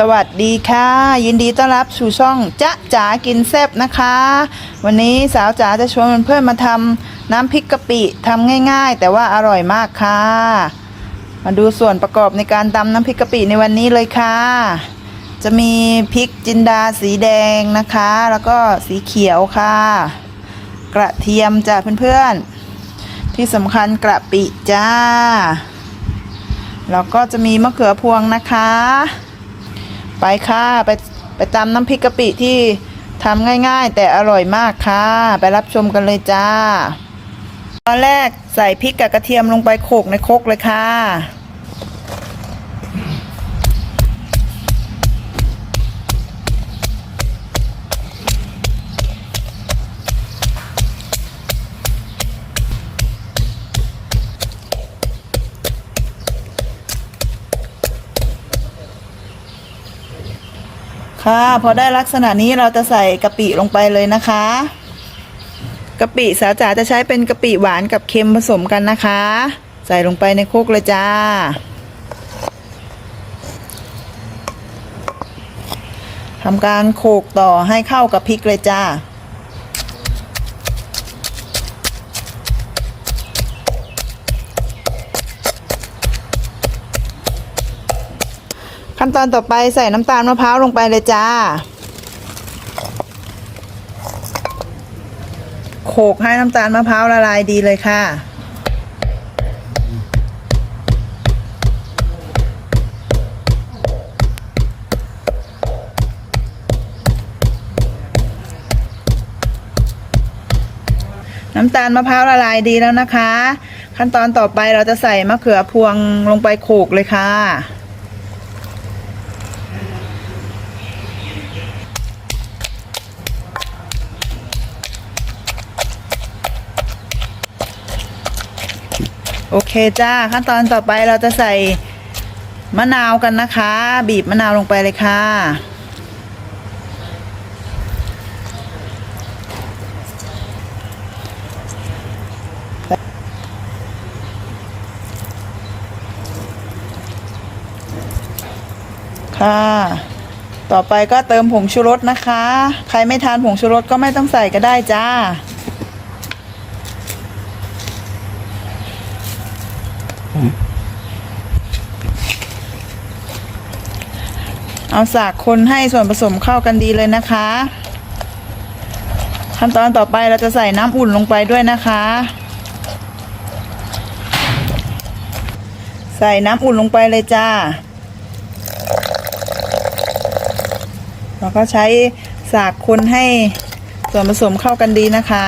สวัสดีค่ะ ยินดีต้อนรับสู่ช่องจ๊ะจ๋ากินแซบนะคะ วันนี้สาวจ๋าจะชวนเพื่อนมาทำน้ำพริกกะปิทำง่ายๆ แต่ว่าอร่อยมากค่ะ มาดูส่วนประกอบในการตำน้ำพริกกะปิในวันนี้เลยค่ะ จะมีพริกจินดาสีแดงนะคะ แล้วก็สีเขียวค่ะ กระเทียมจ้ะเพื่อนๆ ที่สำคัญกระปิจ้าแล้วก็จะมีมะเขือพวงนะคะ ไปค่ะไปไปตำน้ำพริกกะปิที่ทำง่าย ๆ แต่อร่อยมากค่ะ ไปรับชมกันเลยจ้า ตอนแรกใส่พริกกับกระเทียมลงไปโขกในครกเลยค่ะ ค่ะ พอได้ลักษณะนี้เราจะใส่กะปิลงไปเลยนะคะกะปิสาจ๋าจะใช้เป็นกะปิหวานกับเค็มผสมกันนะคะ ใส่ลงไปในโครกเลยจ้า ทำการโขกต่อให้เข้ากับพริกเลยจ้า ขั้นตอนต่อไปใส่น้ำตาลมะพร้าวลงไปเลยจ้าโขกให้น้ำตาลมะพร้าวละลายดีเลยค่ะ น้ำตาลมะพร้าวละลายดีแล้วนะคะ ขั้นตอนต่อไปเราจะใส่มะเขือพวงลงไปโขกเลยค่ะ อเคจ้าขั้นตอนต่อไปเราจะใส่มะนาวกันนะคะ บีบมะนาวลงไปเลยค่ะ ค่ะ ต่อไปก็เติมผงชูรสนะคะ ใครไม่ทานผงชูรสก็ไม่ต้องใส่ก็ได้จ้า เอาสากคนให้ส่วนผสมเข้ากันดีเลยนะคะ ขั้นตอนต่อไปเราจะใส่น้ำอุ่นลงไปด้วยนะคะ ใส่น้ำอุ่นลงไปเลยจ้าแล้วก็ใช้สากคนให้ส่วนผสมเข้ากันดีนะคะ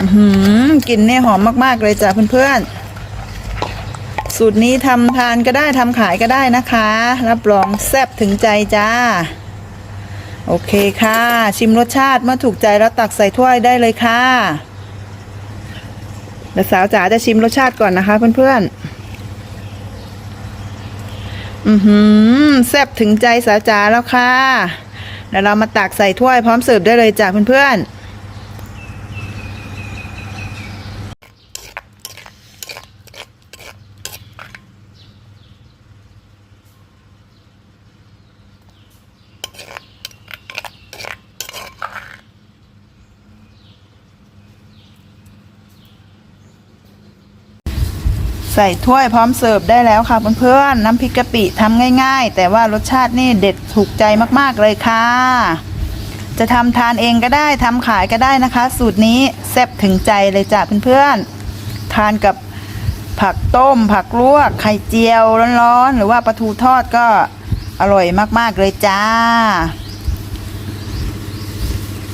อือหือกลิ่นเนี่ยหอมมาก ๆ เลยจ้ะเพื่อนๆ สูตรนี้ทำทานก็ได้ทำขายก็ได้นะคะ รับรองแซ่บถึงใจจ้า โอเคค่ะ ชิมรสชาติเมื่อถูกใจแล้วตักใส่ถ้วยได้เลยค่ะเดี๋ยวสาวจ๋าจะชิมรสชาติก่อนนะคะเพื่อนๆ อือหือแซ่บถึงใจสาวจ๋าแล้วค่ะเดี๋ยวเรามาตักใส่ถ้วยพร้อมเสิร์ฟได้เลยจ้ะเพื่อนๆ ส่ถ้วยพร้อมเสิร์ฟได้แล้วค่ะเพื่อนๆน้ำพริกกะปิทำง่าย ๆ แต่ว่ารสชาตินี่เด็ดถูกใจมากๆเลยค่ะ จะทำทานเองก็ได้ทำขายก็ได้นะคะ สูตรนี้แซ่บถึงใจเลยจ้ะเพื่อนๆทานกับผักต้ม ผักลวกไข่เจียวร้อนๆหรือว่าปลาทูทอดก็อร่อยมากๆเลยจ้า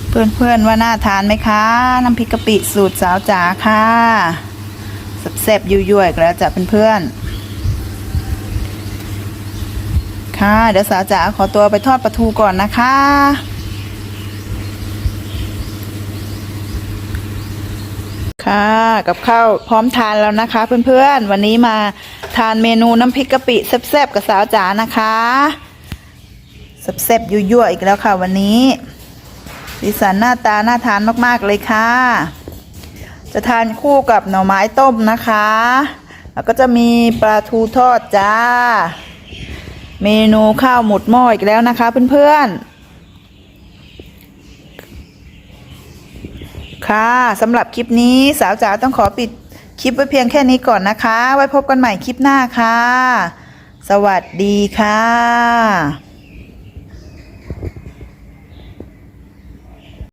เพื่อนๆว่าน่าทานไหมคะ น้ำพริกกะปิสูตรสาวจ๋าค่ะ แซ่บๆยุ่ยๆอีกแล้วจ้ะเพื่อนๆค่ะ เดี๋ยวสาวจ๋าขอตัวไปทอดปลาทูก่อนนะคะค่ะกับข้าวพร้อมทานแล้วนะคะ เพื่อนๆ วันนี้มาทานเมนูน้ำพริกกะปิแซ่บๆกับสาวจ๋านะคะแซ่บๆยุ่ยๆอีกแล้วค่ะวันนี้สีสันหน้าตาน่าทานมากๆเลยค่ะ จะทานคู่กับหน่อไม้ต้มนะคะ แล้วก็จะมีปลาทูทอดจ้า เมนูข้าวหมดหม้ออีกแล้วนะคะเพื่อนๆ ค่ะสำหรับคลิปนี้สาวจ๋าต้องขอปิดคลิปไว้เพียงแค่นี้ก่อนนะคะ ไว้พบกันใหม่คลิปหน้าค่ะ สวัสดีค่ะ